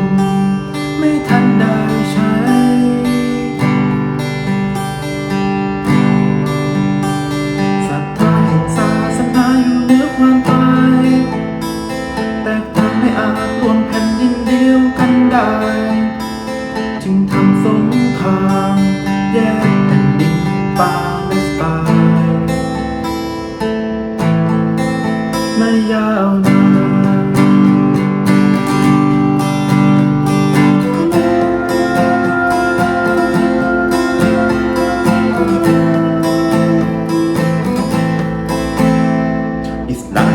มไม่ทันได้ใช้ สัทธาเห็นสาสนาอยู่เหนือความตายแต่างไม่อาจรวมแผ่นดินเดียวกันได้ จึงทำสงครามแยกแผ่นดินปาเลสไตน์ไม่ยาว ist.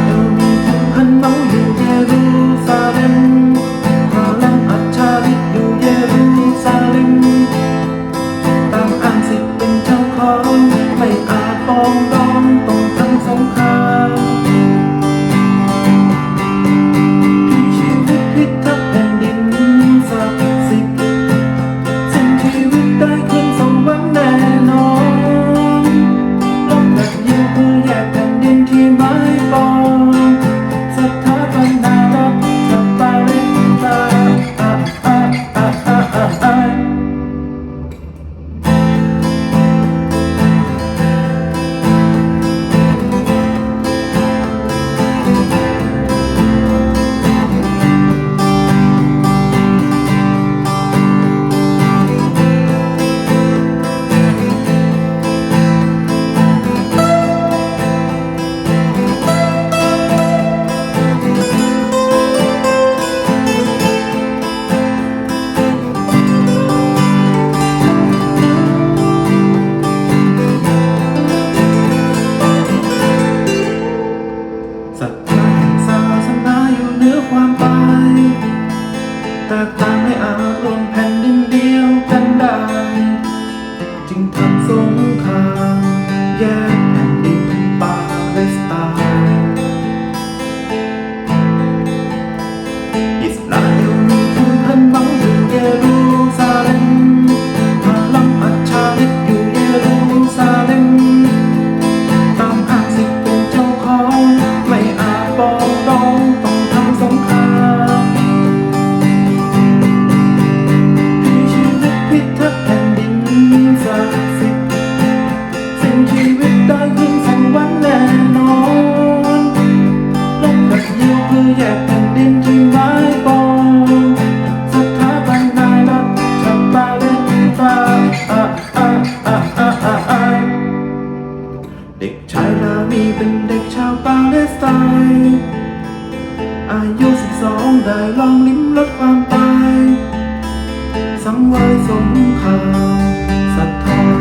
เนื้อความตายแต่ต่างม่อาจรวมแผ่นดินเดียวกันได้ ลฟอายุสิบสองได้ลองลิ้มรสความตาย สังวาสมขาวศรัทธา